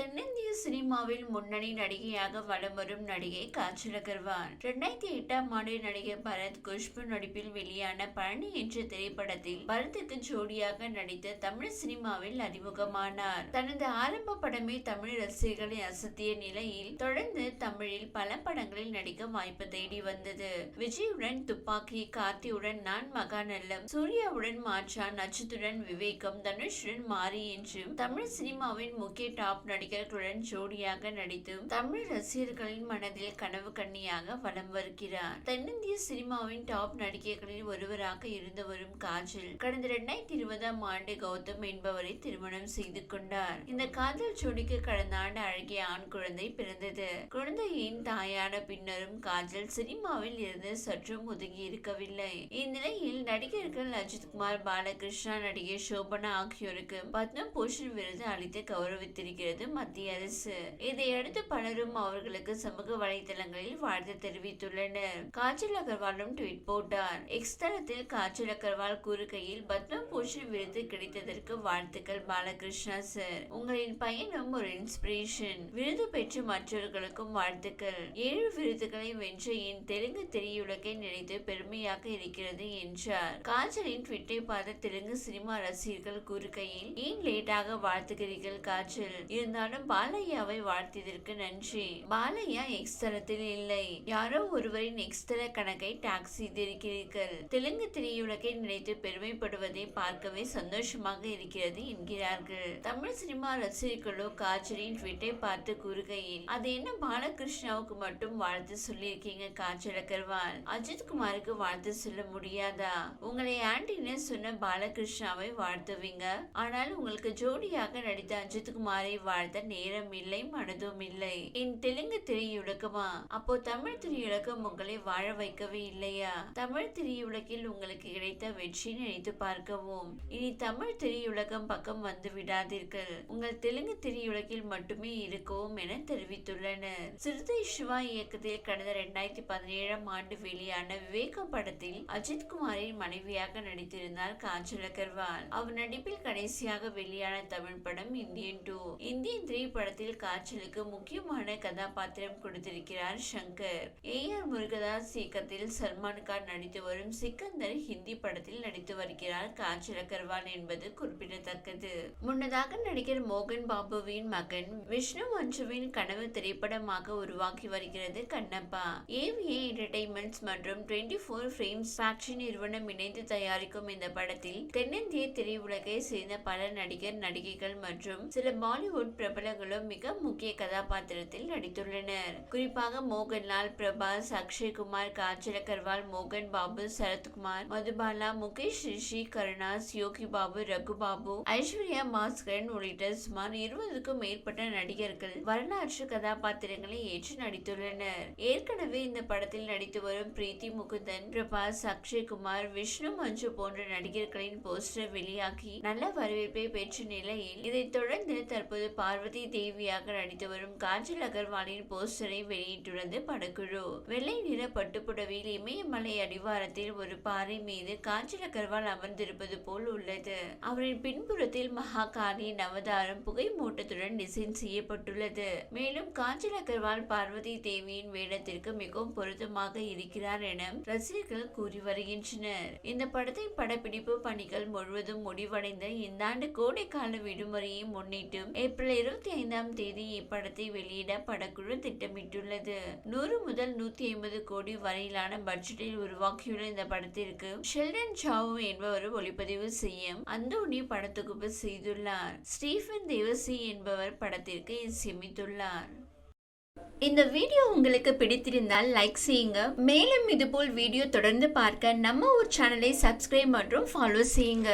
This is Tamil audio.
தென்னிந்திய சினிமாவில் முன்னணி நடிகையாக வலம் வரும் நடிகை காஜல் அகர்வால். இரண்டாயிரத்தி எட்டாம் ஆண்டு நடிகர் பரத் குஷ்பு நடிப்பில் வெளியான பழனி என்ற திரைப்படத்தில் பரத்துக்கு ஜோடியாக நடித்த தமிழ் சினிமாவில் அறிமுகமானார். தனது ஆரம்ப படமே தமிழ் ரசிகர்களை அசத்திய நிலையில் தொடர்ந்து தமிழில் பல படங்களில் நடிக்க வாய்ப்பு தேடி வந்தது. விஜயுடன் துப்பாக்கி கார்த்தியுடன் நான் மகாநல்லம் சூர்யாவுடன் மாற்றான் நட்சத்துடன் விவேகம் தனுஷுடன் மாறி என்றும் தமிழ் சினிமாவின் முக்கிய டாப் நடிகர்களுடன் ஜோடியாக நடித்து தமிழ் ரசிகர்களின் மனதில் கனவு கண்ணியாக வலம் வருகிறார். தென்னிந்திய சினிமாவின் டாப் நடிகைகளில் ஒருவராக இருந்து வரும் காஜல் கடந்த இரண்டாயிரத்தி இருபதாம் ஆண்டு கௌதம் என்பவரை திருமணம் செய்து கொண்டார். இந்த காதல் ஜோடிக்கு கடந்த ஆண்டு அழகிய ஆண் குழந்தை பிறந்தது. குழந்தையின் தாயான பின்னரும் காஜல் சினிமாவில் இருந்து சற்றும் ஒதுங்கி இருக்கவில்லை. இந்நிலையில் நடிகர்கள் அஜித்குமார் பாலகிருஷ்ணா நடிகை சோபனா ஆகியோருக்கு பத்ம பூஷன் விருது அளித்து கௌரவித்திருக்கிறது. மத்திய அரசு. இதையடுத்து பலரும் அவர்களுக்கு சமூக வலைதளங்களில் வாழ்த்து தெரிவித்துள்ளனர். காஜல் அகர்வாலும் ட்வீட் போட்டார். எக்ஸ் தளத்தில் காஜல் அகர்வால் கூறுகையில் பத்ம பூஷன் விருது கிடைத்ததற்கு வாழ்த்துக்கள் பாலகிருஷ்ணா சார். உங்களின் பயணம் ஒரு இன்ஸ்பிரேஷன் விருது பெற்று மற்றவர்களுக்கும் வாழ்த்துக்கள். ஏழு விருதுகளை வென்ற என் தெலுங்கு திரையுலகை நினைத்து பெருமையாக இருக்கிறது என்றார். காஜலின் ட்விட்டை பார்த்த தெலுங்கு சினிமா ரசிகர்கள் கூறுகையில் ஏன் லேட்டாக வாழ்த்துகிறீர்கள் காஜல்? இருந்தாலும் பாலையாவை வாழ்த்தியதற்கு நன்றி. பாலையா எக்ஸ் தளத்தில் இல்லை. யாரோ ஒருவரின் எக்ஸ் தள கணக்கை டாக் செய்திருக்கிறீர்கள். தெலுங்கு திரையுலகை நினைத்து பெருமைப்படுவதை பார்க்கவே சந்தோஷமாக இருக்கிறது என்கிறார்கள். தமிழ் சினிமா ரசிகர்களோ காஜலின் ட்விட்டை பார்த்து கூறுகையில் அது என்ன பாலகிருஷ்ணாவுக்கு மட்டும் வாழ்த்து சொல்லியிருக்கீங்க காஜல் அகர்வால்? அஜித் குமாருக்கு வாழ்த்து சொல்ல முடியாதா? உங்களை ஆண்டின்னு சொன்ன பாலகிருஷ்ணாவை வாழ்த்துவீங்க? ஆனால் உங்களுக்கு ஜோடியாக நடித்த அஜித் குமாரை வாழ்த்து நேரம் இல்லை மனதும் இல்லை என் தெலுங்கு திரையுலகமா அப்போ தமிழ் திரையுலகம் உங்களை வாழ வைக்கவே இல்லையா? தமிழ் திரையுலகில் உங்களுக்கு கிடைத்த வெற்றி நினைத்து பார்க்கவும். இனி தமிழ் திரையுலகம் பக்கம் வந்து விடாதீர்கள். உங்கள் தெலுங்கு திரையுலகில் மட்டுமே இருக்கவும் என தெரிவித்துள்ளனர். சிறுத்தை சிவா இயக்கத்தில் கடந்த இரண்டாயிரத்தி பதினேழாம் ஆண்டு வெளியான விவேகம் படத்தில் அஜித் குமாரின் மனைவியாக நடித்திருந்தார் காஜல் அகர்வால். அவர் நடிப்பில் கடைசியாக வெளியான தமிழ் படம் இந்தியன் டூ. இந்திய த்ரீ படத்தில் காய்ச்சலுக்கு முக்கியமான கதாபாத்திரம் கொடுத்திருக்கிறார் சங்கர். ஏ. ஆர். முருகதாஸ் இயக்கத்தில் சல்மான் கான் நடித்து வரும் சிக்கந்தர் ஹிந்தி படத்தில் நடித்து வருகிறார். காய்ச்சல் அகர்வால் என்பது குறிப்பிடத்தக்கது. முன்னதாக நடிகர் மோகன் பாபுவின் மகன் விஷ்ணு மஞ்சுவின் கனவு திரைப்படமாக உருவாக்கி வருகிறது கண்ணப்பா. ஏவிஏ என்டர்டைன்மெண்ட்ஸ் மற்றும் டுவெண்ட்டி ஃபோர் ஃபிரேம்ஸ் ஃபேக்டரி நிறுவனம் இணைந்து தயாரிக்கும் இந்த படத்தில் தென்னிந்திய திரையுலகை சேர்ந்த பல நடிகர் நடிகைகள் மற்றும் சில பாலிவுட் பிரபலங்களும் மிக முக்கிய கதாபாத்திரத்தில் நடித்துள்ளனர். குறிப்பாக மோகன்லால் பிரபாஸ் அக்ஷய்குமார் காஜல் அகர்வால் மோகன் பாபு சரத்குமார் மதுபாலா முகேஷ் ரிஷி கருணாஸ் யோகி பாபு ரகு பாபு ஐஸ்வர்யா மாஸ்கரன் உள்ளிட்ட சுமார் இருபதுக்கும் மேற்பட்ட நடிகர்கள் வரலாற்று கதாபாத்திரங்களை ஏற்று நடித்துள்ளனர். ஏற்கனவே இந்த படத்தில் நடித்து வரும் பிரீத்தி முகுந்தன் பிரபாஸ் அக்ஷய்குமார் விஷ்ணு மஞ்சு போன்ற நடிகர்களின் போஸ்டர் வெளியாகி நல்ல வரவேற்பை பெற்ற நிலையில் இதைத் தொடர்ந்து தற்போது பார்வை பார்வதி தேவியாக நடித்து வரும் காஜல் அகர்வாலின் போஸ்டரை வெளியிட்டுள்ளது படக்குழு. வெள்ளை நிற பட்டுப்புடவையில் இமயமலை அடிவாரத்தில் ஒரு பாறை மீது காஜல் அகர்வால் அமர்ந்திருப்பது போல் உள்ளது. அவரின் பின்புறத்தில் மகாகாலியின் அவதாரம் புகை மூட்டத்துடன் டிசைன் செய்யப்பட்டுள்ளது. மேலும் காஞ்சல் அகர்வால் பார்வதி தேவியின் வேடத்திற்கு மிகவும் பொருத்தமாக இருக்கிறார் என ரசிகர்கள் கூறி வருகின்றனர். இந்த படத்தின் படப்பிடிப்பு பணிகள் முழுவதும் முடிவடைந்த இந்த ஆண்டு கோடைக்கால விடுமுறையை முன்னிட்டு ஏப்ரல் இருபத்தி ஐந்தாம் தேதி இப்படத்தை வெளியிட படக்குழு திட்டமிட்டுள்ளது. நூறு முதல் நூத்தி ஐம்பது கோடி வரையிலான பட்ஜெட்டில் உருவாக்கியுள்ள இந்த படத்திற்கு ஷெல்டன் சாவு என்பவர் ஒளிப்பதிவு செய்யும் அந்தோனி படத்தொகுப்பு செய்துள்ளார். ஸ்டீஃபன் தேவசி என்பவர் படத்திற்கு இசையமைத்துள்ளார். இந்த வீடியோ உங்களுக்கு பிடித்திருந்தால் லைக் செய்யுங்க. மேலும் இதுபோல் வீடியோ தொடர்ந்து பார்க்க நம்ம ஊர் சேனலை சப்ஸ்கிரைப் மற்றும் ஃபாலோ செய்யுங்க.